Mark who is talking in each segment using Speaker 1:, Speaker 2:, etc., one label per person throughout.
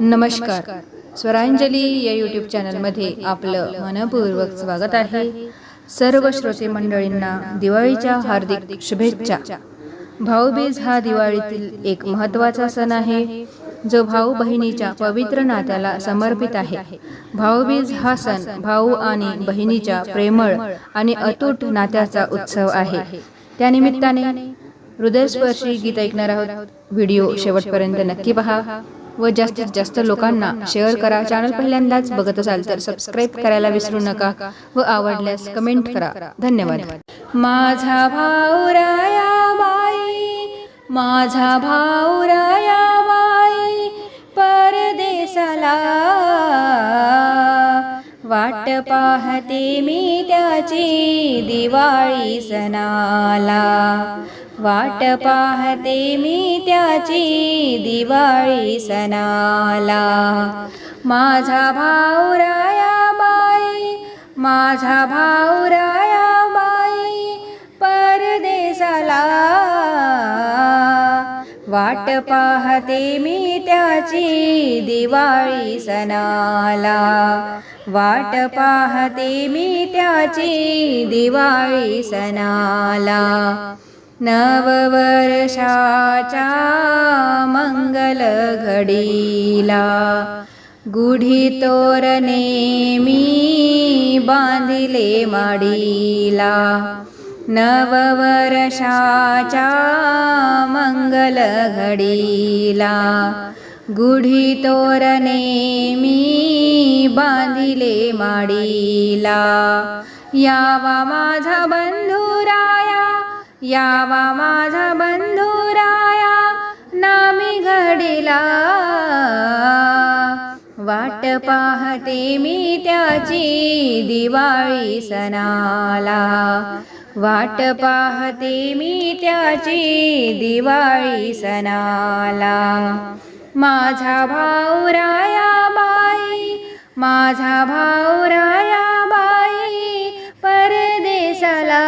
Speaker 1: नमस्कार. स्वरांजली या यूट्यूब चॅनलमध्ये आपलं मनपूर्वक स्वागत आहे. सर्व श्रोते मंडळींना दिवाळीच्या हार्दिक शुभेच्छा. भाऊबीज हा दिवाळीतील एक महत्त्वाचा सण आहे. जो भाऊ बहिणीच्या पवित्र नात्याला समर्पित आहे. भाऊबीज हा सण भाऊ आणि बहिणीच्या प्रेमळ आणि अतूट नात्याचा उत्सव आहे. त्यानिमित्ताने हृदयस्पर्शी गीत ऐकणार आहोत. व्हिडिओ शेवटपर्यंत नक्की पहा. व जास्तीत जास्त लोकांना शेअर करा. चॅनल पहिल्यांदाच बघत असाल तर सबस्क्राईब करायला विसरू नका व आवडल्यास कमेंट करा. धन्यवाद. माझा भाऊराया बाई माझा भाऊराया बाई परदेसाला वाट पाहते मी त्याची दिवाळी सणाला. वाट पाहते मी त्याची दिवाळी सणाला. माझा भाऊराया बाई माझा भाऊराया बाई परदेसाला वाट पाहते मी त्याची दिवाळी सणाला. वाट पाहते मी त्याची दिवाळी सणाला. नववर्षाच्या मंगल घडीला गुढी तोरणे मी बांधिले माडीला. नववर्षाच्या मंगल घडीला गुढी तोरणे मी बांधिले माडीला. यावा माझा बंधुराया यावा माझा बंधुराया नामी घडीला. वाट पाहते मी त्याची दिवाळी सणाला. वाट पाहते मी त्याची दिवाळी सणाला. माझा भाऊराया बाई माझा भाऊराया बाई परदेशाला.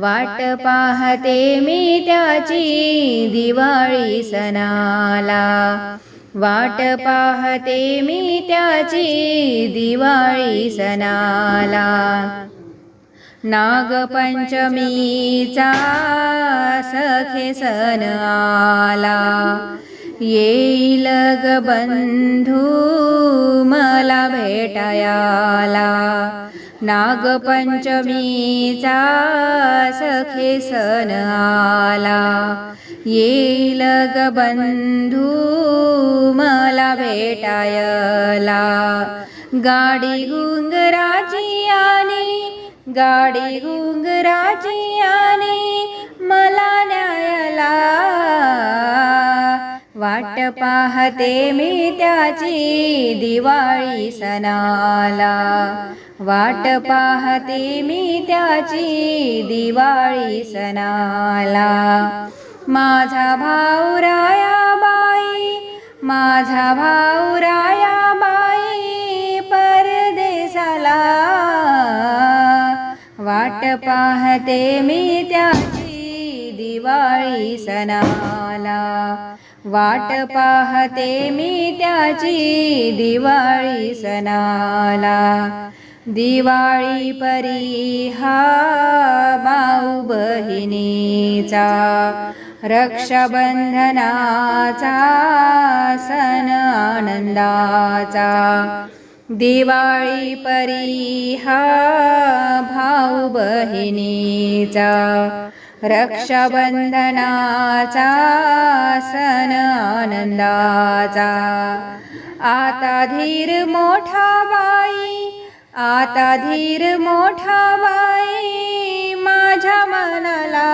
Speaker 1: वाट पाहते मी त्याची दिवाळी सणाला. वाट पाहते मी त्याची दिवाळी सणाला. नागपंचमीचा सखे सण आला. येईल ग बंधू मला भेटायाला. नागपंचमीचा सखे सण आला येईल ग बंधू मला भेटायला. गाडी गुंगराची आणि गाडी गुंगराची आणि मला न्यायला. वाट पाहते मी त्याची दिवाळी सणाला. वाट पाहते मी त्याची दिवाळी सणाला. माझा भाऊराया बाई माझा भाऊराया बाई परदेसाला वाट पाहते मी त्याची दिवाळी सणाला. वाट पाहते मी त्याची दिवाळी सणाला. दिवाळी परी हा भाऊ बहिणीचा रक्षाबंधनाचा सण आनंदाचा. दिवाळी परी हा भाऊ बहिणीचा रक्षाबंधनाचा सन आनंदाचा आता धीर मोठा बाई आता धीर मोठा बाई माझ्या मनाला.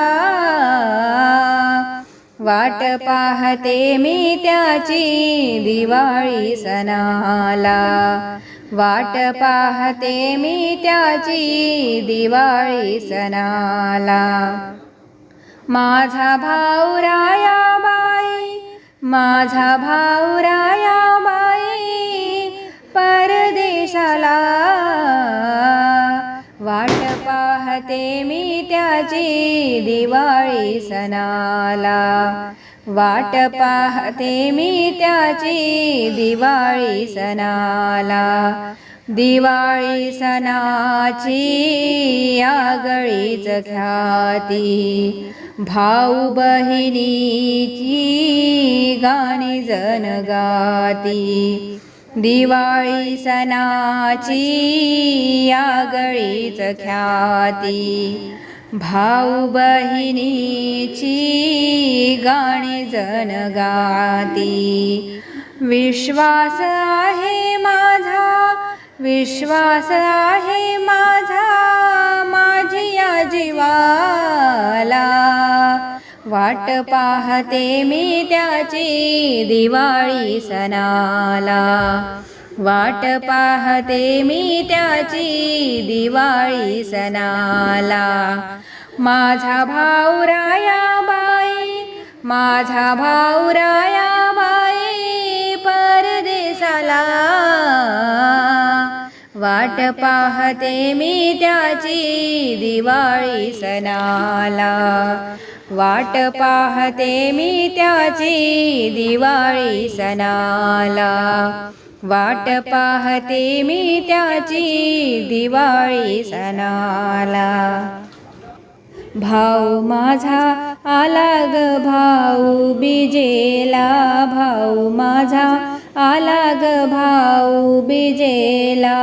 Speaker 1: वाट पाहते मी त्याची दिवाळी सणाला. वाट पाहते मी त्याची दिवाळी सणाला. माझा भाऊराया बाई माझा भाऊराया बाई परदेशाला वाट पाहते मी त्याची दिवाळी सणाला. वाट पाहते मी त्याची दिवाळी सणाला. दिवाळी सणाची आगळीच ख्याती. भाऊ बहिणीची गाणी जनगाती. दिवाळी सणाची आगळीच ख्याती. भाऊ बहिणीची गाणी जनगाती. विश्वास आहे माझा विश्वास आहे माझा माझी या जीवाला वाट पाहते मी त्याची दिवाळी सणाला. वाट पाहते मी त्याची दिवाळी सणाला. माझा भाऊ बाई माझा भाऊ बाई परदेसाला वाट पाहते मी त्याची दिवाळी सणाला. वाट पाहते मी त्याची दिवाळी सणाला. वाट पाहते मी त्याची दिवाळी सणाला. भाऊ माझा आला ग भाऊ बिजेला. भाऊ माझा आला ग भाऊ बिजेला.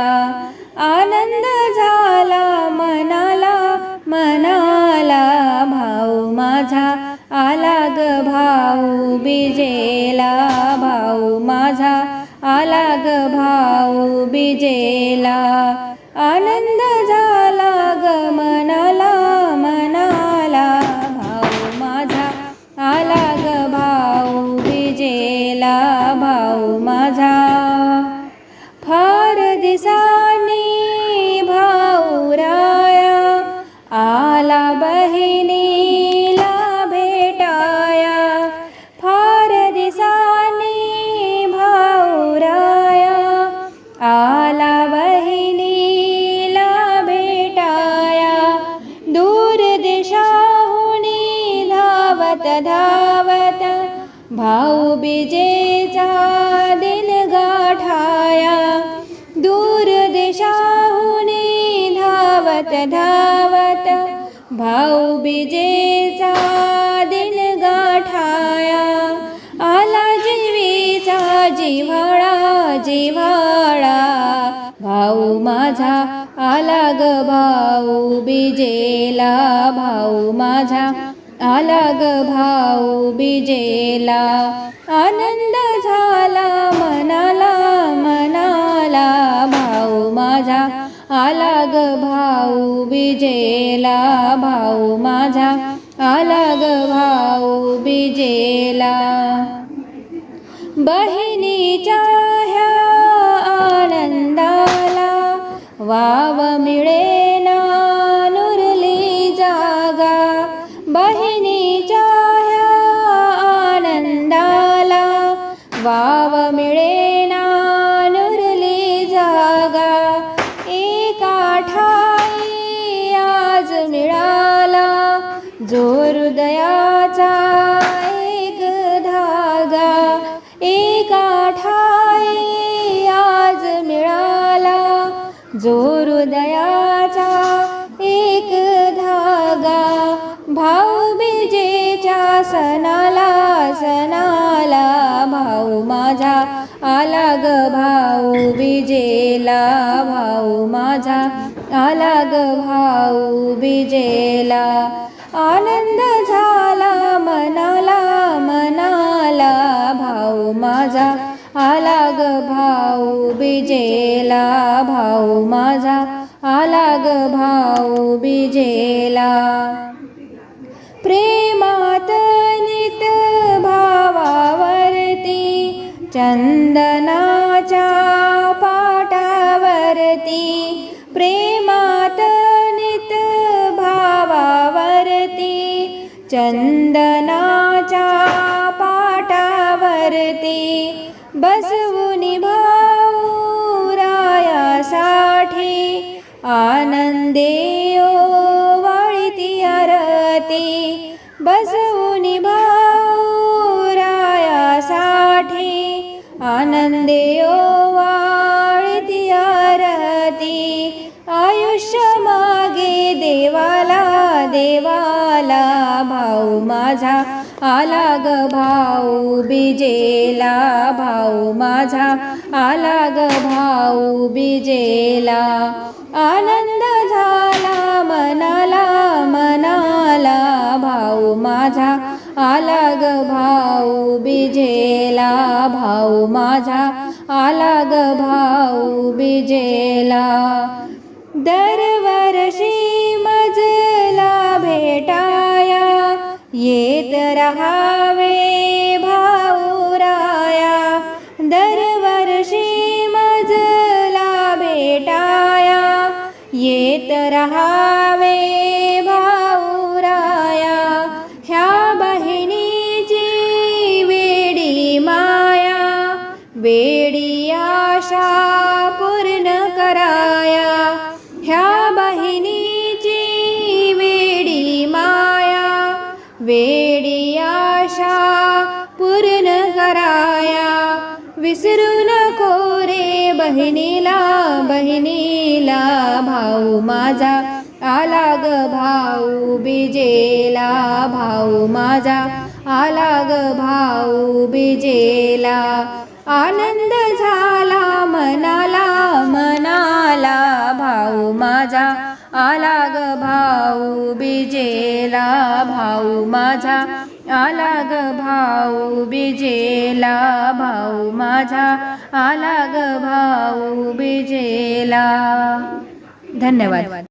Speaker 1: आनंद झाला मनाला मनाला. भाऊ माझा आला ग भाऊ बिजेला भाऊ माझा आला ग भाऊ बिजेला आनंद धावत भाऊ बिजेचा दिन गाठाया दूर देशाहुनी धावत धावत भाऊ बिजेचा दिन गाठाया. आला जीवीचा जिव्हाळा जिव्हाळा. भाऊ माझा आला ग भाऊ बिजेला भाऊ माझा आला ग भाऊ बिजेला. आनंद झाला मनाला मनाला. भाऊ माझा आला ग भाऊ बिजेला. भाऊ माझा आला ग भाऊ बिजेला. बहिणीच्या ह्या आनंदाला वाव मिळेना. वाव मिळेना नुरली जागा. एका ठाई आज मिळाला जो हृदयाचा एक धागा. एका ठाई आज मिळाला जो हृदयाचा एक धागा. भाऊ बिजेच्या सणाला सणा भाऊ माझा आला ग भाऊ बिजेला भाऊ माझा आला ग भाऊ बिजेला आनंद झाला मनाला मनाला भाऊ माझा आला ग भाऊ बिजेला भाऊ माझा आला ग भाऊ बिजेला प्रेम चंदनाच्या पाटावरती प्रेमात नित भावावरती चंदनाच्या पाटावरती बसवून भाऊरायासाठी रायासाठी आनंदे वाळीती आरती बसवून भाऊ आनंदे वाळती आरती. आयुष्य मागे देवाला देवाला भाऊ माझा. आला ग भाऊ बिजेला भाऊ माझा. आला ग भाऊ बिजेला. आनंद झाला मनाला आला ग भाऊ बिजेला भाऊ माझा. आला ग भाऊ बिजेला. दरवर्षी मजला भेटाया. येत रहावे भाऊराया दर विसरू नको रे बहिणीला बहिणीला. भाऊ माझा आला ग भाऊ बिजेला. भाऊ माझा आला ग भाऊ बिजेला. आनंद झाला मनाला मनाला. भाऊ माझा आला ग भाऊ बिजेला. भाऊ माझा आला ग भाऊ बिजेला भाऊ माझा आला ग भाऊ बिजेला. धन्यवाद.